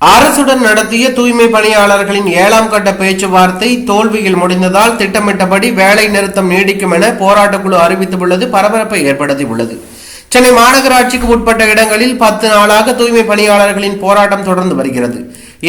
அரசுடன் நடத்திய தூய்மை பணியாளர்களின் ஏழாம் கட்ட பேச்சுவார்த்தை தோல்வியில் முடிந்ததால் திட்டமிட்டபடி வேலை நிறுத்தம் நீடிக்கும் என போராட்டக்குழு அறிவித்துள்ளது பரபரப்பை ஏற்படுத்தியுள்ளது. சென்னை மாநகராட்சிக்கு உட்பட்ட இடங்களில் பத்து நாளாக தூய்மை பணியாளர்களின் போராட்டம் தொடர்ந்து வருகிறது.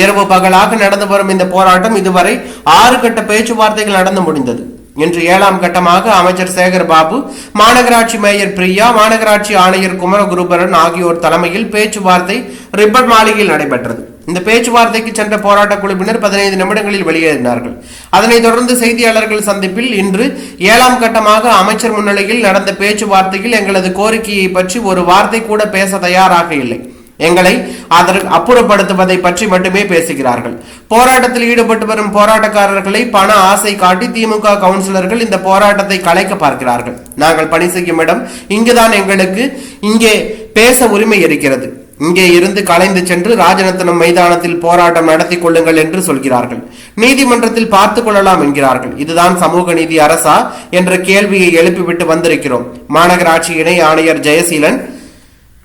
இரவு பகலாக நடந்து வரும் இந்த போராட்டம் இதுவரை ஆறு கட்ட பேச்சுவார்த்தைகள் நடந்து முடிந்தது. இன்று ஏழாம் கட்டமாக அமைச்சர் சேகர் பாபு மாநகராட்சி மேயர் பிரியா மாநகராட்சி ஆணையர் குமரகுருபரன் ஆகியோர் தலைமையில் பேச்சுவார்த்தை ரிப்பன் மாளிகையில் நடைபெற்றது. இந்த பேச்சுவார்த்தைக்கு சென்ற போராட்ட குழுவினர் பதினைந்து நிமிடங்களில் வெளியேறினார்கள். அதனைத் தொடர்ந்து செய்தியாளர்கள் சந்திப்பில் இன்று ஏழாம் கட்டமாக அமைச்சர் முன்னிலையில் நடந்த பேச்சுவார்த்தையில் எங்களது கோரிக்கையை பற்றி ஒரு வார்த்தை கூட பேச தயாராக இல்லை. எங்களை அதற்கு அப்புறப்படுத்துவதை பற்றி மட்டுமே பேசுகிறார்கள். போராட்டத்தில் ஈடுபட்டு வரும் போராட்டக்காரர்களை பண ஆசை காட்டி திமுக கவுன்சிலர்கள் இந்த போராட்டத்தை கலைக்க பார்க்கிறார்கள். நாங்கள் பணி செய்யும் இடம் இங்குதான் எங்களுக்கு இங்கே பேச உரிமை இருக்கிறது. இங்கே இருந்து கலைந்து சென்று ராஜரத்னம் மைதானத்தில் போராட்டம் நடத்தி கொள்ளுங்கள் என்று சொல்கிறார்கள். நீதிமன்றத்தில் பார்த்துக் கொள்ளலாம் என்கிறார்கள். இதுதான் சமூக நீதி அரசா என்ற கேள்வியை எழுப்பிவிட்டு வந்திருக்கிறோம். மாநகராட்சி இணை ஆணையர் ஜெயசீலன்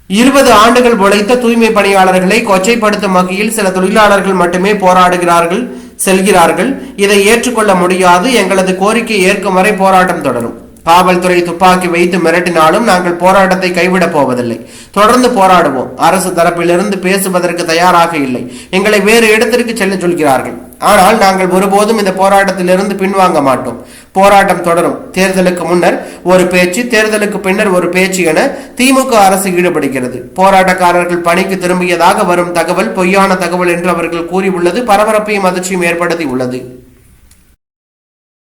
இருபது ஆண்டுகள் உழைத்த தூய்மை பணியாளர்களை கொச்சைப்படுத்தும் வகையில் சில தொழிலாளர்கள் மட்டுமே போராடுகிறார்கள் செல்கிறார்கள். இதை ஏற்றுக்கொள்ள முடியாது. எங்களது கோரிக்கை ஏற்கும் வரை போராட்டம் தொடரும். காவல்துறை துப்பாக்கி வைத்து மிரட்டினாலும் நாங்கள் போராட்டத்தை கைவிடப் போவதில்லை. தொடர்ந்து போராடுவோம். அரசு தரப்பிலிருந்து பேசுவதற்கு தயாராக இல்லை. எங்களை வேறு இடத்திற்கு செல்ல சொல்கிறார்கள். ஆனால் நாங்கள் ஒருபோதும் இந்த போராட்டத்திலிருந்து பின்வாங்க மாட்டோம். போராட்டம் தொடரும். தேர்தலுக்கு முன்னர் ஒரு பேச்சு தேர்தலுக்கு பின்னர் ஒரு பேச்சு என திமுக அரசு ஈடுபடுகிறது. போராட்டக்காரர்கள் பணிக்கு திரும்பியதாக வரும் தகவல் பொய்யான தகவல் என்று அவர்கள் கூறியுள்ளது. பரபரப்பையும் அதிர்ச்சியும் ஏற்படுத்தி உள்ளது